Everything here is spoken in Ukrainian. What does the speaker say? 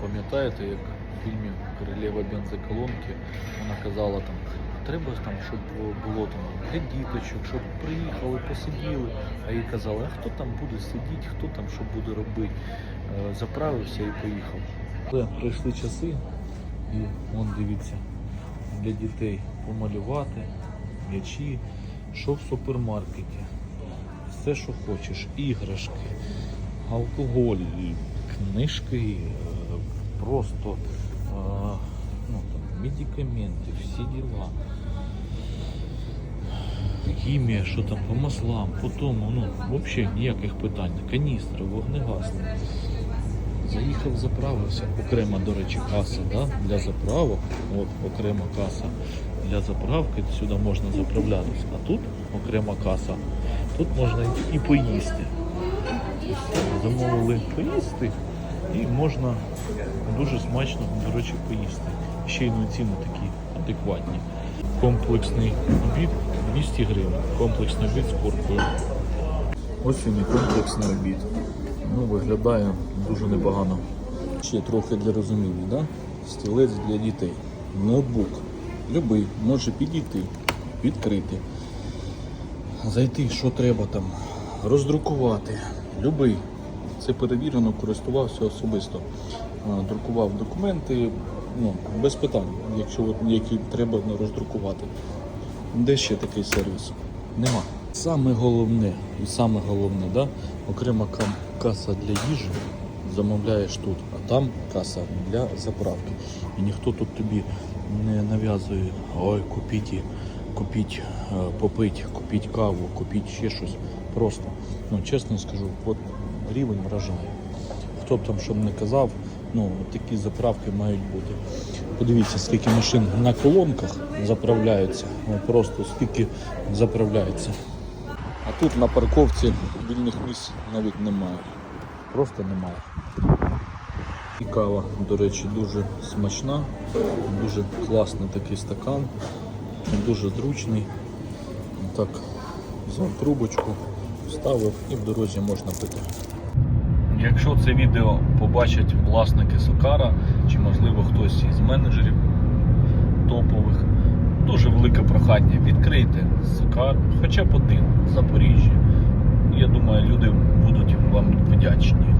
пам'ятаєте, як в фільмі Королева бензоколонки вона казала там, треба там, щоб було там для діточок, щоб приїхали, посиділи. А їй казали, а хто там буде сидіти, хто там що буде робити. Е, Заправився і поїхав. Але пройшли часи, і вон дивіться, для дітей помалювати, м'ячі, що в супермаркеті. Все, що хочеш, іграшки, алкоголь, книжки, е, просто ну, там, медикаменти, всі діла. Хімія, що там по маслам, по тому, ну, взагалі ніяких питань. Каністри, вогнегасне. Заїхав, заправився. Окрема, до речі, каса да? для заправок. От окрема каса для заправки. Сюди можна заправлятися. А тут окрема каса. Тут можна і поїсти. Замовили поїсти і можна дуже смачно, до речі, поїсти. Ще й ну, ціни такі адекватні. Комплексний обід 200 гривень. Комплексний обід з куркою. Ось він і комплексний обід. Ну, виглядає дуже непогано. Ще трохи для розуміння, да? стілець для дітей. Ноутбук. Любий, може підійти, відкрити. Зайти, що треба там, роздрукувати. Любий. Це перевірено, користувався особисто. Друкував документи, ну, без питань, якщо які треба роздрукувати. Де ще такий сервіс? Нема. Саме головне, і саме головне, да? окрема каса для їжі замовляєш тут, а там каса для заправки. І ніхто тут тобі не нав'язує, ой, купіть, купіть, е, попить, купіть каву, купіть ще щось. Просто, ну чесно скажу, от рівень вражає. Хто б там що б не казав, ну такі заправки мають бути. Подивіться, скільки машин на колонках заправляються. Ну, просто скільки заправляється. А тут на парковці вільних місць навіть немає. Просто немає. І кава, до речі, дуже смачна, дуже класний такий стакан, дуже зручний. Так, взяв трубочку, вставив і в дорозі можна пити. Якщо це відео побачать власники Сокара, чи можливо хтось із менеджерів топових, дуже велике прохання відкрийте Сокар, хоча б один в Запоріжжі. Я думаю, люди будуть вам вдячні.